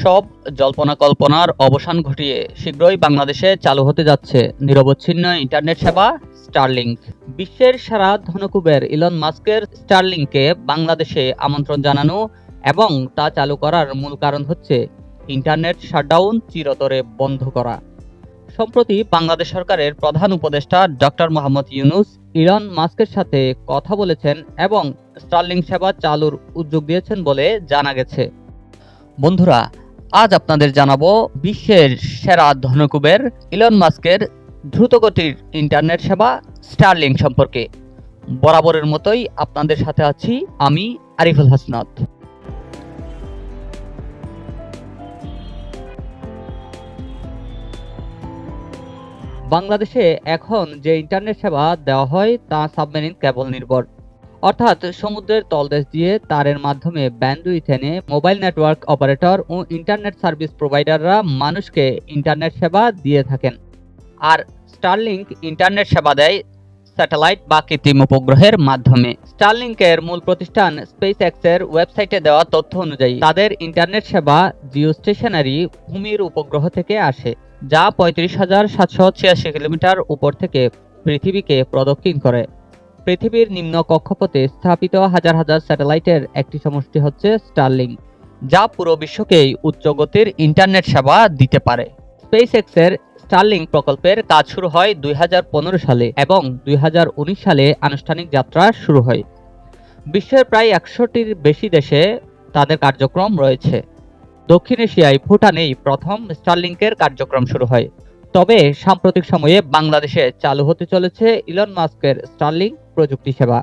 সব জল্পনা কল্পনার অবসান ঘটিয়ে শীঘ্রই বাংলাদেশে চালু হতে যাচ্ছে নিরবচ্ছিন্ন ইন্টারনেট সেবা স্টারলিংক। বিশ্বের সারা ধনকুবের ইলন মাস্কের স্টারলিংকে বাংলাদেশে আমন্ত্রণ জানানো এবং তা চালু করার মূল কারণ হচ্ছে ইন্টারনেট শাটডাউন চিরতরে বন্ধ করা। সম্প্রতি বাংলাদেশ সরকারের প্রধান উপদেষ্টা ডক্টর মোহাম্মদ ইউনুস ইলন মাস্কের সাথে কথা বলেছেন এবং স্টারলিং সেবা চালুর উদ্যোগ দিয়েছেন বলে জানা গেছে। বন্ধুরা, আজ আপনাদের জানাব বিশ্বের সেরা ধনকুবের ইলন মাস্কের দ্রুতগতির ইন্টারনেট সেবা স্টারলিং সম্পর্কে। বরাবরের মতোই আপনাদের সাথে আছি আমি আরিফুল হাসনাত। বাংলাদেশে এখন যে ইন্টারনেট সেবা দেওয়া হয়, তা সাবমেরিন কেবল নির্ভর। অর্থাৎ সমুদ্রের তলদেশ দিয়ে তারের মাধ্যমে ব্যান্ডউইথ এনে মোবাইল নেটওয়ার্ক অপারেটর ও ইন্টারনেট সার্ভিস প্রোভাইডাররা মানুষকে ইন্টারনেট সেবা দিয়ে থাকেন। আর স্টারলিংক ইন্টারনেট সেবা দেয় স্যাটেলাইট বা কৃত্রিম উপগ্রহের মাধ্যমে। স্টারলিংকের মূল প্রতিষ্ঠান স্পেস এক্সের ওয়েবসাইটে দেওয়া তথ্য অনুযায়ী, তাদের ইন্টারনেট সেবা জিও স্টেশনারি ভূমির উপগ্রহ থেকে আসে, যা পঁয়ত্রিশ হাজার সাতশো ছিয়াশি কিলোমিটার উপর থেকে পৃথিবীকে প্রদক্ষিণ করে। পৃথিবীর নিম্ন কক্ষপথে স্থাপিত হাজার হাজার স্যাটেলাইটের একটি সমষ্টি হচ্ছে স্টারলিং, যা পুরো বিশ্বকেই উচ্চ গতির ইন্টারনেট সেবা দিতে পারে। স্পেস এক্সের স্টারলিং প্রকল্পের কাজ শুরু হয় দুই হাজার পনেরো সালে এবং দুই হাজার উনিশ সালে আনুষ্ঠানিক যাত্রা শুরু হয়। বিশ্বের প্রায় একশোটির বেশি দেশে তাদের কার্যক্রম রয়েছে। দক্ষিণ এশিয়ায় ভুটানেই প্রথম স্টারলিংকের কার্যক্রম শুরু হয়। তবে সাম্প্রতিক সময়ে বাংলাদেশে চালু হতে চলেছে ইলন মাস্কের স্টারলিং প্রযুক্তি সেবা।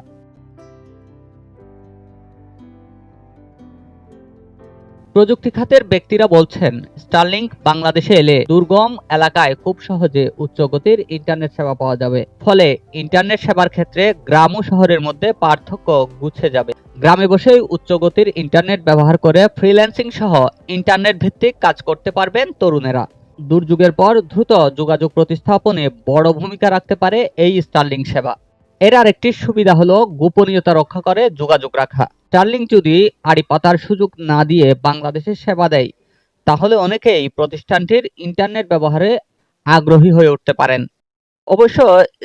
প্রযুক্তি খাতের ব্যক্তিরা বলছেন স্টারলিংক বাংলাদেশে এলে দুর্গম এলাকায় খুব সহজে উচ্চ গতির ইন্টারনেট সেবা পাওয়া যাবে। ফলে ইন্টারনেট সেবার ক্ষেত্রে গ্রাম ও শহরের মধ্যে পার্থক্য গুছে যাবে। গ্রামে বসেই উচ্চ গতির ইন্টারনেট ব্যবহার করে ফ্রিল্যান্সিং সহ ইন্টারনেট ভিত্তিক কাজ করতে পারবেন তরুণেরা। দুর্যোগের পর দ্রুত যোগাযোগ প্রতিস্থাপনে বড় ভূমিকা রাখতে পারে এই স্টারলিং সেবা। এর আরেকটি সুবিধা হলো গোপনীয়তা রক্ষা করে, যোগাযোগ রাখা। স্টারলিং যদি আড়ি পাতার সুযোগ না দিয়ে বাংলাদেশের সেবা দেয়, তাহলে অনেকেই প্রতিষ্ঠানটির ইন্টারনেট ব্যবহারে আগ্রহী হয়ে উঠতে পারেন। অবশ্য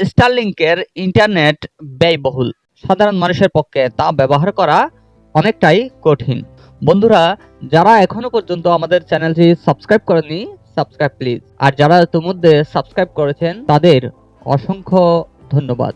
স্টারলিংকের ইন্টারনেট ব্যয়বহুল। সাধারণ মানুষের পক্ষে তা ব্যবহার করা অনেকটাই কঠিন। বন্ধুরা, যারা এখনও পর্যন্ত আমাদের চ্যানেলটি সাবস্ক্রাইব করেনি সাবস্ক্রাইব প্লিজ। আর যারা ইতিমধ্যে সাবস্ক্রাইব করেছেন, তাদের অসংখ্য ধন্যবাদ।